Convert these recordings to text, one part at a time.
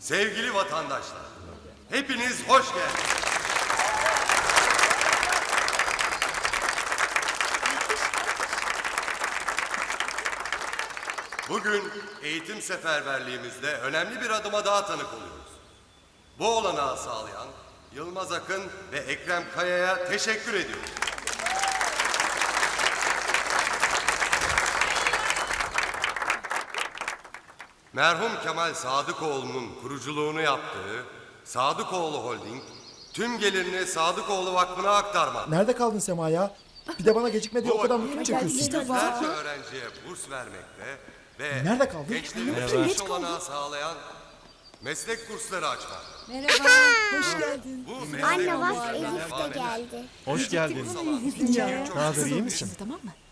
Sevgili vatandaşlar, hepiniz hoş geldiniz. Bugün eğitim seferberliğimizde önemli bir adıma daha tanık oluyoruz. Bu olanağı sağlayan Yılmaz Akın ve Ekrem Kaya'ya teşekkür ediyoruz. Merhum Kemal Sadıkoğlu'nun kuruculuğunu yaptığı Sadıkoğlu Holding tüm gelirini Sadıkoğlu Vakfı'na aktarmak. Nerede kaldın Sema ya? Bir de bana gecikme diye o kadar mutlu çekiyorsun. Yüzlerce öğrenciye burs vermekte ve Nerede kaldın? gençlerimize iş olanağı sağlayan meslek kursları açmak. Merhaba, hoş geldin. Bu meslek Anne bak Elif devam de geldi. Hoş geldin. Ne haber iyi misin?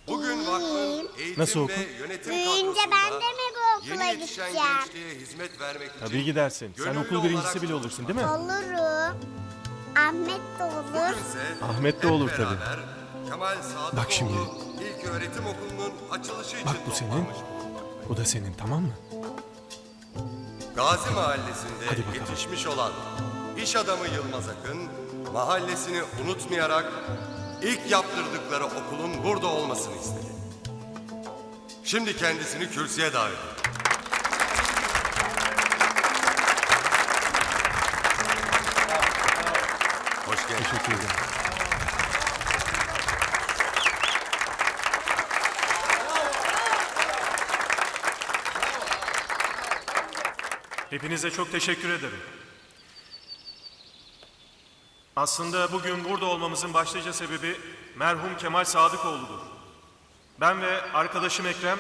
Bugün vakfın eğitim Nasıl okul? ve yönetim Büyüyünce kadrosunda ben de mi bu okula yeni yetişen gideceğim? gençliğe hizmet vermek için Tabii gidersin. Sen gönüllü okul birincisi olarak bile olursun değil mi? Olurum. Ahmet de olur. Bugünse Ahmet de hep olur tabii. beraber Kemal Sadıkoğlu Bak şimdi. ilk öğretim okulunun açılışı için Bak bu senin. toplanmış. O da senin tamam mı? Gazi Mahallesi'nde bakalım. yetişmiş olan iş adamı Yılmaz Akın, mahallesini unutmayarak ilk yaptırdıkları okulun burada olmasını istedi. Şimdi kendisini kürsüye davet ediyorum. Hoş geldin. Teşekkür ederim. Hepinize çok teşekkür ederim. Aslında bugün burada olmamızın başlıca sebebi merhum Kemal Sadıkoğlu'dur. Ben ve arkadaşım Ekrem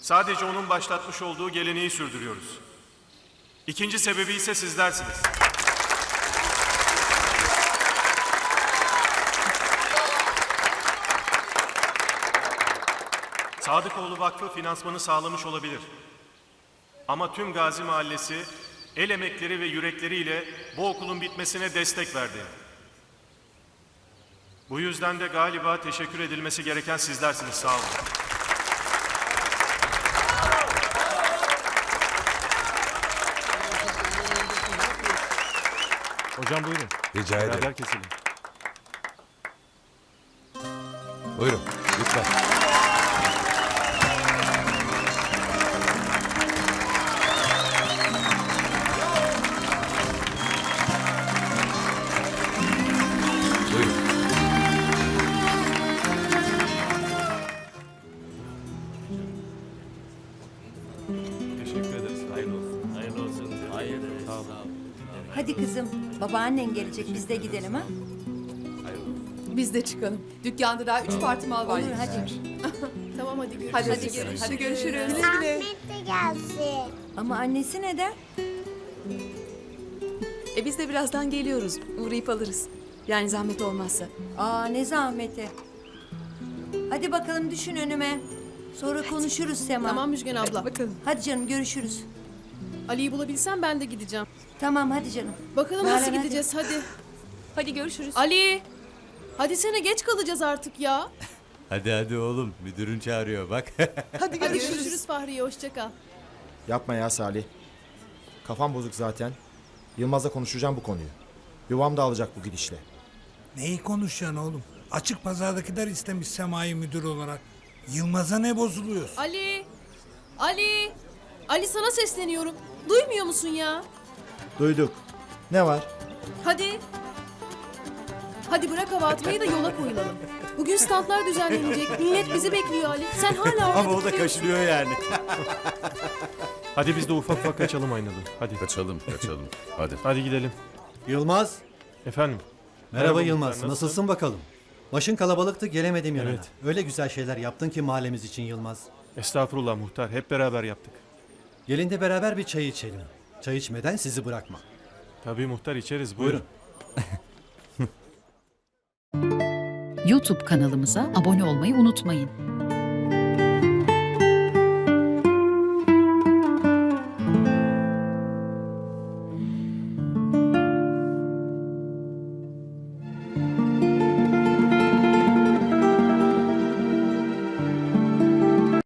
sadece onun başlatmış olduğu geleneği sürdürüyoruz. İkinci sebebi ise sizlersiniz. Sadıkoğlu Vakfı finansmanı sağlamış olabilir. Ama tüm Gazi Mahallesi el emekleri ve yürekleriyle bu okulun bitmesine destek verdi. Bu yüzden de galiba teşekkür edilmesi gereken sizlersiniz. Sağ olun. Hocam buyurun. Rica ederim. Beraber keselim. Buyurun lütfen. Teşekkür ederiz. Hayırlı olsun. Hayırlı olsun. Hayırlı Sağ olun. Hadi kızım, babaannen gelecek, biz de gidelim ha. Biz de çıkalım. Dükkanda daha üç parti mal var. Olur hadi. Tamam hadi görüşürüz. Hadi, hadi, hadi görüşürüz. Ahmet de gelsin. Ama annesi neden? E biz de birazdan geliyoruz. Uğrayıp alırız. Yani zahmet olmazsa. Aa ne zahmeti. Hadi bakalım düşün önüme. Sonra konuşuruz Sema. Tamam Müjgan abla. bakalım. Hadi canım görüşürüz. Ali'yi bulabilsem ben de gideceğim. Tamam hadi canım. Bakalım Nalan, nasıl hadi. gideceğiz hadi. Hadi görüşürüz. Ali! Hadi sene geç kalacağız artık ya. Hadi hadi oğlum müdürün çağırıyor bak. Hadi görüşürüz, Fahriye hoşça kal. Yapma ya Salih. Kafam bozuk zaten. Yılmaz'la konuşacağım bu konuyu. Yuvam da alacak bu gidişle. Neyi konuşacaksın oğlum? Açık pazardakiler istemiş Sema'yı müdür olarak. Yılmaz'a ne bozuluyorsun? Ali! Ali! Ali sana sesleniyorum. Duymuyor musun ya? Duyduk. Ne var? Hadi. Hadi bırak hava atmayı da yola koyulalım. Bugün standlar düzenlenecek. Millet bizi bekliyor Ali. Sen hala orada Ama o da tutuyorsun. kaşınıyor yani. Hadi biz de ufak ufak kaçalım Aynalı. Hadi. Kaçalım kaçalım. Hadi. Hadi gidelim. Yılmaz. Efendim. Merhaba, Yılmaz. nasılsın? Nasılsın bakalım? Başın kalabalıktı gelemedim yanına. Evet. Öyle güzel şeyler yaptın ki mahallemiz için Yılmaz. Estağfurullah muhtar. Hep beraber yaptık. Gelin de beraber bir çay içelim. Çay içmeden sizi bırakmam. Tabii muhtar içeriz. Buyurun. Buyurun. YouTube kanalımıza abone olmayı unutmayın.